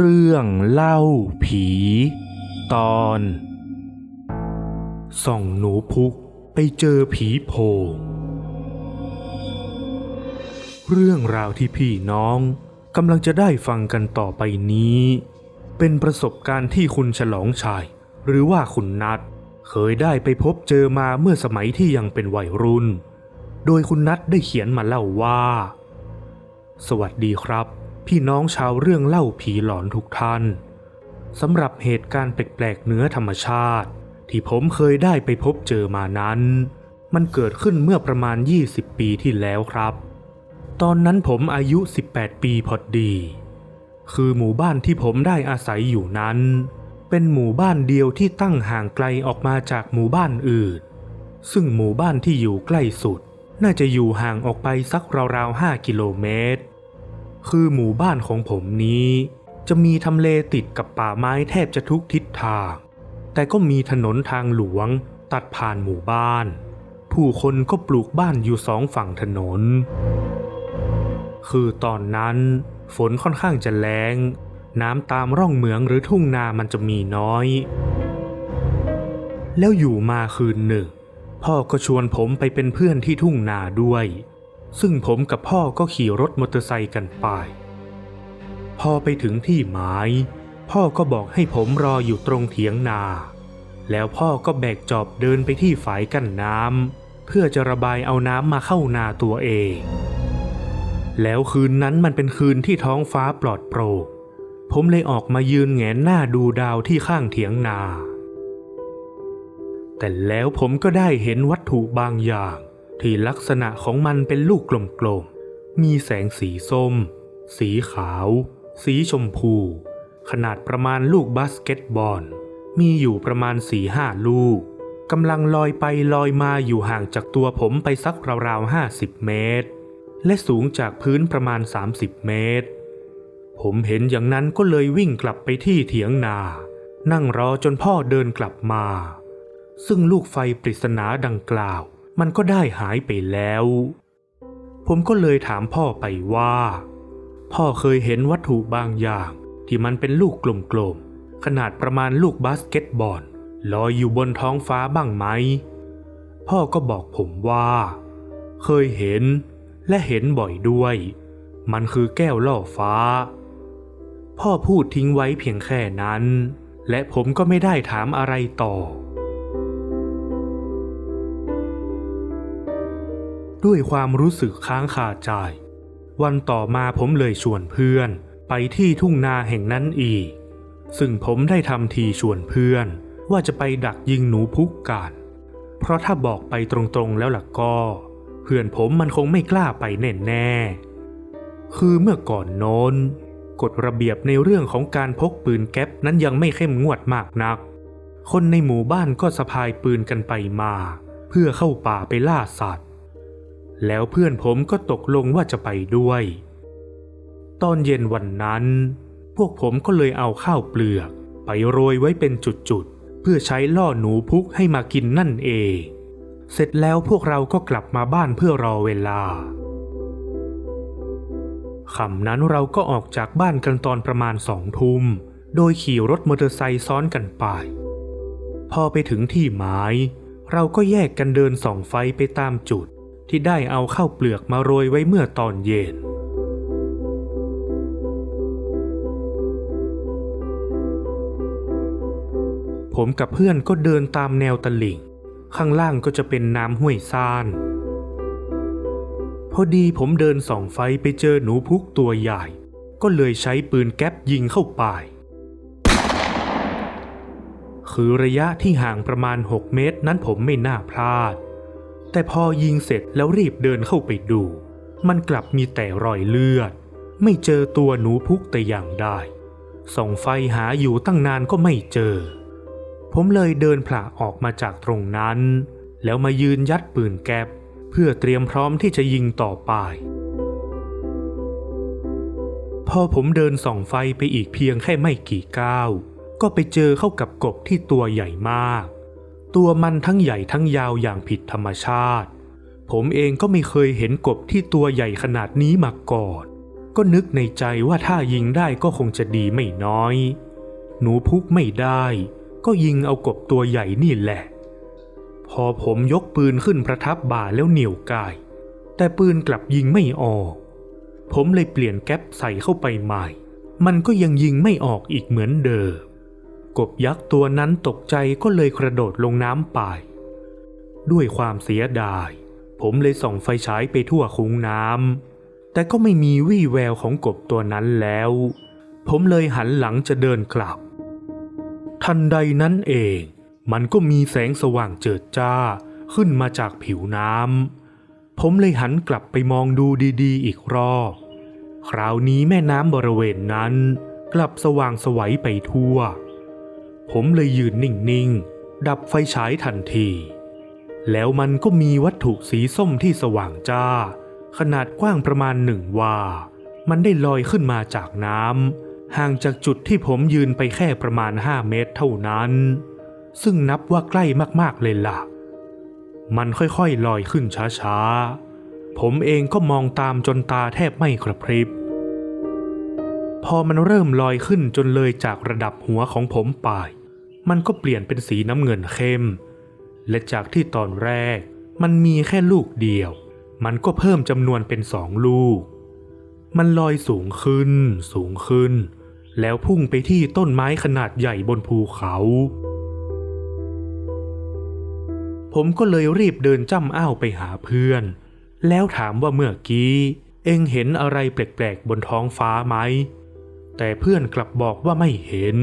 เรื่องเล่าผี ตอน ส่องหนูพุกไปเจอผีโพงเรื่องราวที่พี่น้องกำลังจะได้ฟังกันต่อไปนี้ เป็นประสบการณ์ที่คุณฉลองชัยหรือว่าคุณนัทเคยได้ไปพบเจอมาเมื่อสมัยที่ยังเป็นวัยรุ่น โดยคุณนัทได้เขียนมาเล่าว่า สวัสดีครับ พี่น้องชาวเรื่องเล่าผีหลอนทุกท่านสำหรับเหตุการณ์แปลกๆเหนือธรรมชาติ ที่ผมเคยได้ไปพบเจอมานั้น มันเกิดขึ้นเมื่อประมาณ 20 ปีที่แล้วครับ ตอนนั้นผมอายุ 18 ปีพอดี คือหมู่บ้านที่ผมได้อาศัยอยู่นั้น เป็นหมู่บ้านเดียวที่ตั้งห่างไกลออกมาจากหมู่บ้านอื่น ซึ่งหมู่บ้านที่อยู่ใกล้สุด น่าจะอยู่ห่างออกไปสักราวๆ5กิโลเมตร คือหมู่บ้านของผมนี้ จะมีทำเลติดกับป่าไม้แทบจะทุกทิศทาง แต่ก็มีถนนทางหลวงตัดผ่านหมู่บ้าน ผู้คนก็ปลูกบ้านอยู่สองฝั่งถนน คือตอนนั้นฝนค่อนข้างจะแรงน้ำตามร่องเหมืองหรือทุ่งนามันจะมีน้อย แล้วอยู่มาคืนหนึ่ง พ่อก็ชวนผมไปเป็นเพื่อนที่ทุ่งนาด้วย ซึ่งผมกับพ่อก็ขี่รถมอเตอร์ไซค์กันไป พอไปถึงที่หมาย พ่อก็บอกให้ผมรออยู่ตรงเถียงนา แล้วพ่อก็แบกจอบเดินไปที่ฝายกั้นน้ำเพื่อจะระบายเอาน้ำมาเข้านาตัวเอง แล้วคืนนั้นมันเป็นคืนที่ท้องฟ้าปลอดโปร่งผมเลยออกมายืนแงนหน้าดูดาวที่ข้างเถียงนา แต่แล้วผมก็ได้เห็นวัตถุบางอย่าง ที่ลักษณะของมันเป็นลูกกลมๆ มีแสงสีส้ม สีขาว สีชมพู ขนาดประมาณลูกบาสเกตบอล มีอยู่ประมาณสี่ห้าลูกกำลังลอยไปลอยมาอยู่ห่างจากตัวผมไปสักราวๆห้าสิบเมตร และสูงจากพื้นประมาณ 30 เมตร ผมเห็นอย่างนั้นก็เลยวิ่งกลับไปที่เถียงนา นั่งรอจนพ่อเดินกลับมา ซึ่งลูกไฟปริศนาดังกล่าว มันก็ได้หายไปแล้ว ผมก็เลยถามพ่อไปว่า พ่อเคยเห็นวัตถุบางอย่างที่มันเป็นลูกกลมๆ ขนาดประมาณลูกบาสเกตบอลลอยอยู่บนท้องฟ้าบ้างไหม พ่อก็บอกผมว่า เคยเห็นและเห็นบ่อยด้วย มันคือแก้วล่อฟ้า พ่อพูดทิ้งไว้เพียงแค่นั้น และผมก็ไม่ได้ถามอะไรต่อ ด้วยความรู้สึกค้างคาใจ วันต่อมาผมเลยชวนเพื่อนไปที่ทุ่งนาแห่งนั้นอีก ซึ่งผมได้ทำทีชวนเพื่อน ว่าจะไปดักยิงหนูพุกกันเพราะถ้าบอกไปตรงๆแล้วล่ะก็ เพื่อนผมมันคงไม่กล้าไปแน่แน่ๆคือเมื่อก่อนโน้นกฎระเบียบในเรื่องของการพกปืนแก๊ปนั้นยังไม่เข้มงวดมากนัก คนในหมู่บ้านก็สะพายปืนกันไปมา เพื่อเข้าป่าไปล่าสัตว์ แล้วเพื่อนผมก็ตกลงว่าจะไปด้วย ตอนเย็นวันนั้น พวกผมก็เลยเอาข้าวเปลือก ไปโรยไว้เป็นจุดๆ เพื่อใช้ล่อหนูพุกให้มากินนั่นเอง เสร็จแล้วพวกเราก็กลับมาบ้านเพื่อรอเวลาคำนั้นเราก็ออกจากบ้านกันตอนประมาณสองทุ่ม โดยขี่รถมอเตอร์ไซค์ซ้อนกันไป พอไปถึงที่หมาย เราก็แยกกันเดินส่องไฟไปตามจุด ที่ได้เอาข้าวเปลือกมาโรยไว้เมื่อตอนเย็น ผมกับเพื่อนก็เดินตามแนวตลิ่ง ข้างล่างก็จะเป็นน้ำห้วยซ่าน พอดีผมเดินส่องไฟไปเจอหนูพุกตัวใหญ่ ก็เลยใช้ปืนแก๊ปยิงเข้าไป คือระยะที่ห่างประมาณ 6 เมตรนั้นผมไม่น่าพลาด แต่พอยิงเสร็จแล้วรีบเดินเข้าไปดู มันกลับมีแต่รอยเลือด ไม่เจอตัวหนูพุกแต่อย่างใดส่องไฟหาอยู่ตั้งนานก็ไม่เจอ ผมเลยเดินผละออกมาจากตรงนั้น แล้วมายืนยัดปืนแก๊ปเพื่อเตรียมพร้อมที่จะยิงต่อไป พอผมเดินส่องไฟไปอีกเพียงแค่ไม่กี่ก้าว ก็ไปเจอเข้ากับกบที่ตัวใหญ่มาก ตัวมันทั้งใหญ่ทั้งยาวอย่างผิดธรรมชาติ ผมเองก็ไม่เคยเห็นกบที่ตัวใหญ่ขนาดนี้มาก่อน ก็นึกในใจว่าถ้ายิงได้ก็คงจะดีไม่น้อย หนูพุกไม่ได้ ก็ยิงเอากบตัวใหญ่นี่แหละ พอผมยกปืนขึ้นประทับบ่าแล้วเหนี่ยวกาย แต่ปืนกลับยิงไม่ออก ผมเลยเปลี่ยนแก๊ปใส่เข้าไปใหม่ มันก็ยังยิงไม่ออกอีกเหมือนเดิม กบยักษ์ตัวนั้นตกใจก็เลยกระโดดลงน้ำไป ด้วยความเสียดาย ผมเลยส่องไฟฉายไปทั่วคุ้งน้ำแต่ก็ไม่มีวี่แววของกบตัวนั้นแล้ว ผมเลยหันหลังจะเดินกลับ ทันใดนั้นเอง มันก็มีแสงสว่างเจิดจ้าขึ้นมาจากผิวน้ำผมเลยหันกลับไปมองดูดีๆ อีกรอบ คราวนี้แม่น้ำบริเวณนั้น กลับสว่างสวัยไปทั่ว ผมเลยยืนนิ่งๆ ดับไฟฉายทันที แล้วมันก็มีวัตถุสีส้มที่สว่างจ้า ขนาดกว้างประมาณหนึ่งวา มันได้ลอยขึ้นมาจากน้ำห่างจากจุดที่ผมยืนไปแค่ประมาณ 5 เมตรเท่านั้น ซึ่งนับว่าใกล้มากๆเลยล่ะ มันค่อยๆลอยขึ้นช้าๆ ผมเองก็มองตามจนตาแทบไม่กระพริบ พอมันเริ่มลอยขึ้นจนเลยจากระดับหัวของผมไป มันก็เปลี่ยนเป็นสีน้ำเงินเข้ม และจากที่ตอนแรก มันมีแค่ลูกเดียว มันก็เพิ่มจำนวนเป็นสองลูก มันลอยสูงขึ้น สูงขึ้น แล้วพุ่งไปที่ต้นไม้ขนาดใหญ่บนภูเขา ผมก็เลยรีบเดินจ้ำอ้าวไปหาเพื่อน แล้วถามว่าเมื่อกี้ เอ็งเห็นอะไรแปลกๆบนท้องฟ้าไหม แต่เพื่อนกลับบอกว่าไม่เห็น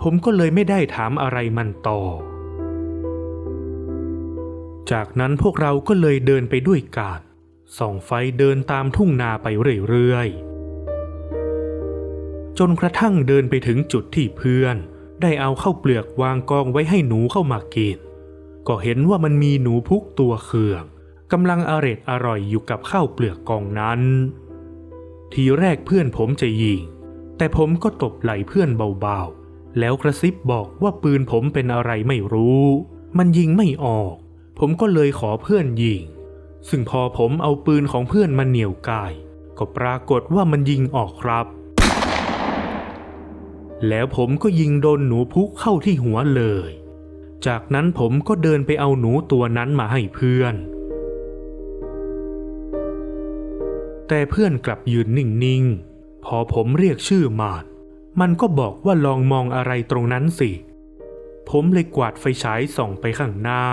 ผมก็เลยไม่ได้ถามอะไรมันต่อ จากนั้นพวกเราก็เลยเดินไปด้วยกันส่องไฟเดินตามทุ่งนาไปเรื่อยๆ จนกระทั่งเดินไปถึงจุดที่เพื่อน ได้เอาเข้าวเปลือกวางกองไว้ให้หนูเข้ามากิน ก็เห็นว่ามันมีหนูพุกตัวเคืองกำลังอร็ดอร่อยอยู่กับข้าวเปลือกกองนั้น ทีแรกเพื่อนผมจะยิง แต่ผมก็ตบไหล่เพื่อนเบาๆ แล้วกระซิบบอกว่าปืนผมเป็นอะไรไม่รู้ มันยิงไม่ออก ผมก็เลยขอเพื่อนยิง ซึ่งพอผมเอาปืนของเพื่อนมาเหนี่ยวกาย ก็ปรากฏว่ามันยิงออกครับ แล้วผมก็ยิงโดนหนูพุกเข้าที่หัวเลย จากนั้นผมก็เดินไปเอาหนูตัวนั้นมาให้เพื่อน แต่เพื่อนกลับยืนนิ่งๆ พอผมเรียกชื่อมานมันก็บอกว่าลองมองอะไรตรงนั้นสิ ผมเลยกวาดไฟฉายส่องไปข้างหน้า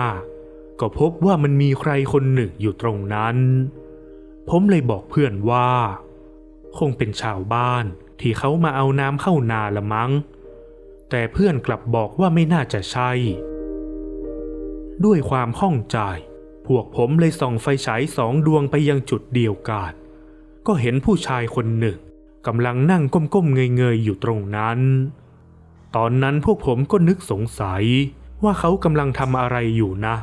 ก็พบว่ามันมีใครคนหนึ่งอยู่ตรงนั้น ผมเลยบอกเพื่อนว่า คงเป็นชาวบ้านที่เขามาเอาน้ำเข้านาละมั้ง แต่เพื่อนกลับบอกว่าไม่น่าจะใช่ ด้วยความข้องใจ พวกผมเลยส่องไฟฉายสองดวงไปยังจุดเดียวกัน ก็เห็นผู้ชายคนหนึ่ง กำลังนั่งก้มๆเงยๆอยู่ตรงนั้น ตอนนั้นพวกผมก็นึกสงสัยว่าเขากำลังทำอะไรอยู่นะ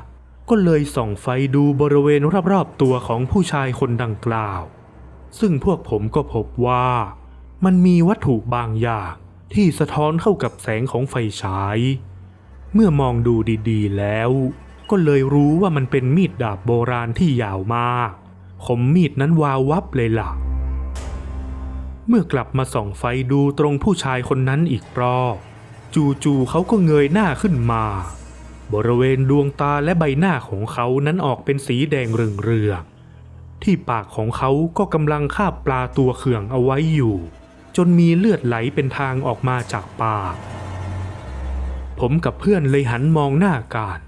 ก็เลยส่องไฟดูบริเวณรอบๆตัวของผู้ชายคนดังกล่าว ซึ่งพวกผมก็พบว่ามันมีวัตถุบางอย่างที่สะท้อนเข้ากับแสงของไฟฉาย เมื่อมองดูดีๆแล้ว ก็เลยรู้ว่ามันเป็นมีดดาบโบราณที่ยาวมากคมมีดนั้นวาววับเลยล่ะ เมื่อกลับมาส่องไฟดูตรงผู้ชายคนนั้นอีกรอบจู่ๆเขาก็เงยหน้าขึ้นมา บริเวณดวงตาและใบหน้าของเขานั้นออกเป็นสีแดงเรืองๆที่ปากของเขาก็กำลังคาบปลาตัวเขื่องเอาไว้อยู่ จนมีเลือดไหลเป็นทางออกมาจากปาก ผมกับเพื่อนเลยหันมองหน้ากัน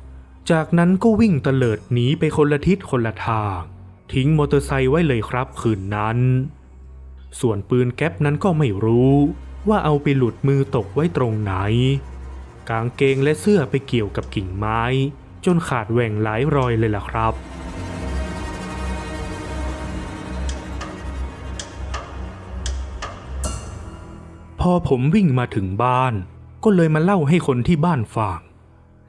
จากนั้นก็วิ่งเตลิดหนีไปคนละทิศคนละทาง ทิ้งมอเตอร์ไซค์ไว้เลยครับคืนนั้น ส่วนปืนแก๊ปนั้นก็ไม่รู้ว่าเอาไปหลุดมือตกไว้ตรงไหน กางเกงและเสื้อไปเกี่ยวกับกิ่งไม้ จนขาดแหว่งหลายรอยเลยล่ะครับ พอผมวิ่งมาถึงบ้าน ก็เลยมาเล่าให้คนที่บ้านฟัง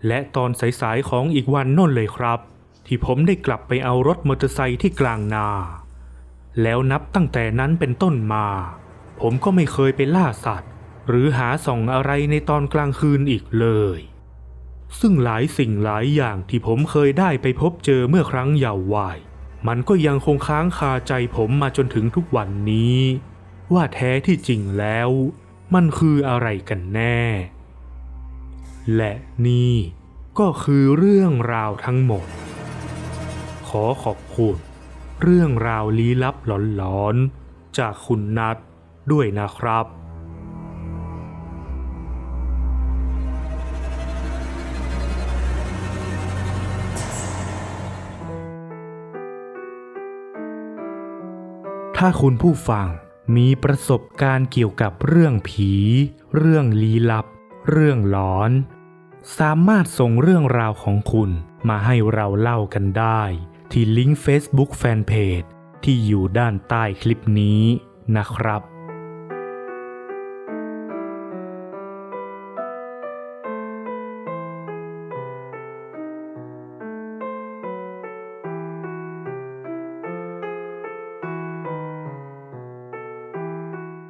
และตอนสายๆของอีกวันนั่นเลยครับ ที่ผมได้กลับไปเอารถมอเตอร์ไซค์ที่กลางนา แล้วนับตั้งแต่นั้นเป็นต้นมา ผมก็ไม่เคยไปล่าสัตว์ หรือหาส่องอะไรในตอนกลางคืนอีกเลย ซึ่งหลายสิ่งหลายอย่างที่ผมเคยได้ไปพบเจอเมื่อครั้งเยาว์วัยมันก็ยังคงค้างคาใจผมมาจนถึงทุกวันนี้ ว่าแท้ที่จริงแล้ว มันคืออะไรกันแน่ และนี่ก็คือเรื่องราวทั้งหมด ขอขอบคุณ เรื่องราวลี้ลับหลอนๆ จากคุณนัทด้วยนะครับ ถ้าคุณผู้ฟังมีประสบการณ์เกี่ยวกับเรื่องผี เรื่องลี้ลับ เรื่องหลอน สามารถส่งเรื่องราวของคุณมาให้เราเล่ากันได้ ที่ลิงก์ Facebook Fanpage ที่อยู่ด้านใต้คลิปนี้นะครับ